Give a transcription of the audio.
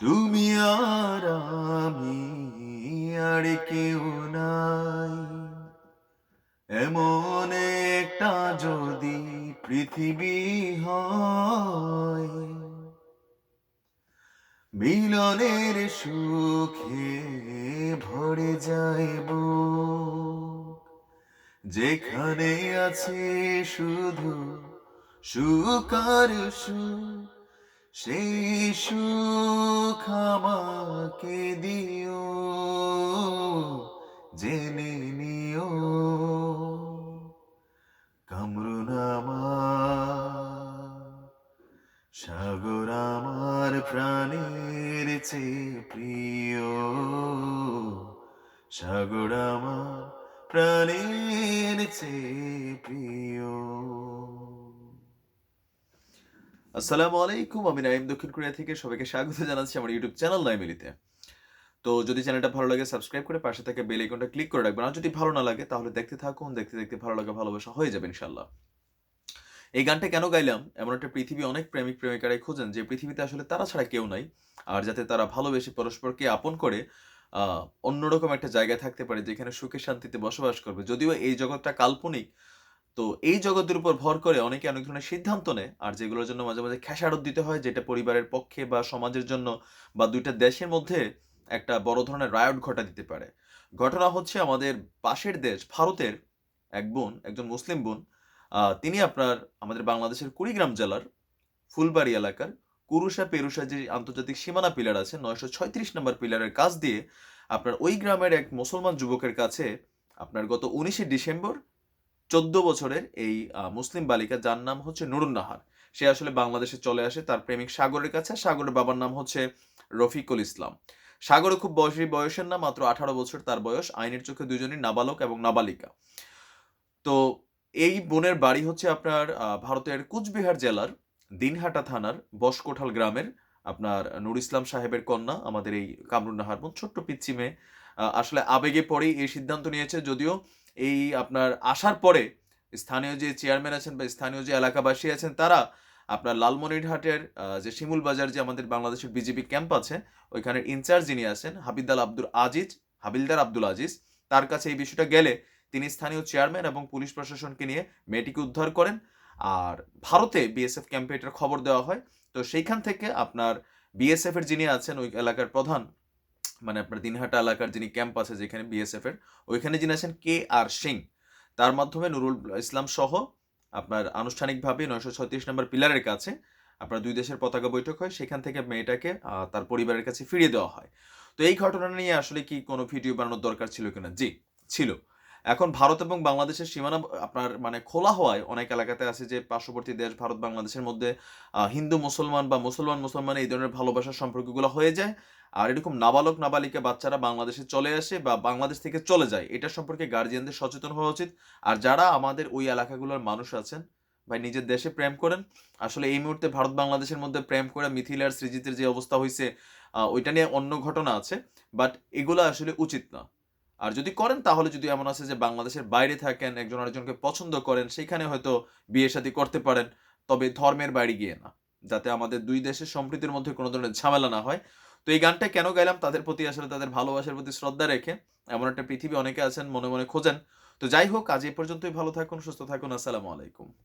তুমি আর আমি আর কেউ নাই। এমন একটা যদি পৃথিবী হয়, মিলনের সুখে ভরে যাইব। যেখানে আছে শুধু সুখ সুখ, সেই সুখ আমাকে দিও, জেনে নিও। কামরুন আমার, সাগর আমার প্রাণের চেয়ে প্রিয়। সাগর আমার প্রাণের চেয়ে প্রিয়। আসসালামু আলাইকুম, আমি নাইম দক্ষিণ কোরিয়া থেকে সবাইকে স্বাগত জানাচ্ছি আমার ইউটিউব চ্যানেল নাইমিলিতে তো যদি চ্যানেলটা ভালো লাগে, সাবস্ক্রাইব করে পাশে থেকে বেল আইকনটা ক্লিক করে রাখবেন। আর যদি ভালো না লাগে, তাহলে দেখতে থাকুন, দেখতে দেখতে ভালো লাগা, ভালোবাসা হয়ে যাবে ইনশাল্লাহ এই গানটা কেন গাইলাম? এমন একটা পৃথিবী অনেক প্রেমিক, প্রেমিকারাই খোঁজেন, যে পৃথিবীতে আসলে তারা ছাড়া কেউ নাই। আর যাতে তারা ভালোবেসে পরস্পরকে আপন করে অন্যরকম একটা জায়গায় থাকতে পারে, যেখানে সুখে শান্তিতে বসবাস করবে। যদিও এই জগৎটা কাল্পনিক তো এই জগতের উপর ভর করে অনেকে অনেক ধরনের সিদ্ধান্ত নেয়। আর যেগুলোর জন্য মাঝে মাঝে খেসারত দিতে হয়, যেটা পরিবারের পক্ষে বা সমাজের জন্য বা দুইটা দেশের মধ্যে একটা বড় ধরনের রায়ট ঘটা দিতে পারে। ঘটনা হচ্ছে আমাদের পাশের দেশ, ভারতের এক বোন, একজন মুসলিম বোন তিনি আপনার আমাদের বাংলাদেশের কুড়িগ্রাম জেলার ফুলবাড়ি এলাকার কুরুষা পেরুষা যে আন্তর্জাতিক সীমানা পিলার আছে, নয়শো ছয়ত্রিশ নম্বর পিলারের কাজ দিয়ে আপনার ওই গ্রামের এক মুসলমান যুবকের কাছে আপনার গত উনিশে ডিসেম্বর চোদ্দ বছরের এই মুসলিম বালিকা, যার নাম হচ্ছে নুরুন নাহার। সে আসলে বাংলাদেশে চলে আসে, তার প্রেমিক সাগরের কাছে। সাগরের বাবার নাম হচ্ছে রফিকুল ইসলাম। সাগরে খুব বয়সী, বয়সের না, মাত্র আঠারো বছর তার বয়স। আইনের চোখে দুজনই নাবালক এবং নাবালিকা। তো এই বোনের বাড়ি হচ্ছে আপনার ভারতের কুচবিহার জেলার দিনহাটা থানার বসকোঠাল গ্রামের আপনার নুর ইসলাম সাহেবের কন্যা, আমাদের এই কামরুন নাহার বোন, ছোট্ট পিচ্ছি মেয়ে। আসলে আবেগে পরেই এই সিদ্ধান্ত নিয়েছে, যদিও এই আপনার আসার পরে স্থানীয় যে চেয়ারম্যান আছেন বা স্থানীয় যে এলাকাবাসী আছেন, তারা আপনার লালমনিরহাটের যে শিমুল বাজার যে আমাদের বাংলাদেশের বিজেপি ক্যাম্প আছে, ওইখানের ইনচার্জ যিনি আছেন হাবিদাল আব্দুল আজিজ, হাবিলদার আব্দুল আজিজ, তার কাছে এই বিষয়টা গেলে তিনি স্থানীয় চেয়ারম্যান এবং পুলিশ প্রশাসনকে নিয়ে মেয়েটিকে উদ্ধার করেন। আর ভারতে বিএসএফ ক্যাম্পে এটার খবর দেওয়া হয়। তো সেইখান থেকে আপনার বিএসএফ এর যিনি আছেন, ওই এলাকার প্রধান মানে আপনার দিনহাটা এলাকার যিনি ক্যাম্প আছে, যেখানে বিএসএফ এর, ওইখানে যিনি আছেন কে আর সিং, তার মাধ্যমে নুরুল ইসলাম সহ আপনার আনুষ্ঠানিকভাবে নয়শো ছত্রিশ নম্বর পিলারের কাছে আপনার দুই দেশের পতাকা বৈঠক হয়, সেখান থেকে মেয়েটাকে তার পরিবারের কাছে ফিরিয়ে দেওয়া হয়। তো এই ঘটনা নিয়ে আসলে কি কোনো ভিডিও বানানোর দরকার ছিল কিনা? জি, ছিল। এখন ভারত এবং বাংলাদেশের সীমানা, আপনার মানে খোলা হওয়ায় অনেক এলাকাতে আছে যে পার্শ্ববর্তী দেশ ভারত, বাংলাদেশের মধ্যে হিন্দু, মুসলমান বা মুসলমান মুসলমান এই ধরনের ভালোবাসার সম্পর্কগুলো হয়ে যায়। আর এরকম নাবালক, নাবালিকা বাচ্চারা বাংলাদেশে চলে আসে বা বাংলাদেশ থেকে চলে যায়, এটা সম্পর্কে গার্জিয়ানদের সচেতন হওয়া উচিত। আর যারা আমাদের ওই এলাকাগুলোর মানুষ আছেন, ভাই নিজের দেশে প্রেম করেন, আসলে এই মুহূর্তে ভারত বাংলাদেশের মধ্যে প্রেম করে মিথিলা আর সৃজিতের যে অবস্থা হয়েছে ওইটা নিয়ে অন্য ঘটনা আছে বাট এগুলো আসলে উচিত না। আর যদি করেন, তাহলে যদি এমন আছে যে বাংলাদেশের বাইরে থাকেন, একজন আরেকজনকে পছন্দ করেন, সেখানে হয়তো বিয়ে শাদী করতে পারেন, তবে ধর্মের বাইরে গিয়ে না। যাতে আমাদের দুই দেশের সম্প্রীতির মধ্যে কোনো ধরনের ঝামেলা না হয়। তো এই গানটা কেন গাইলাম? তাদের প্রতি আসলে তাদের ভালোবাসার প্রতি শ্রদ্ধা রেখে এমন একটা পৃথিবী অনেকে আছেন, মনে মনে খোঁজেন। তো যাই হোক, আজ এই পর্যন্তই। ভালো থাকুন, সুস্থ থাকুন। আসসালামু আলাইকুম।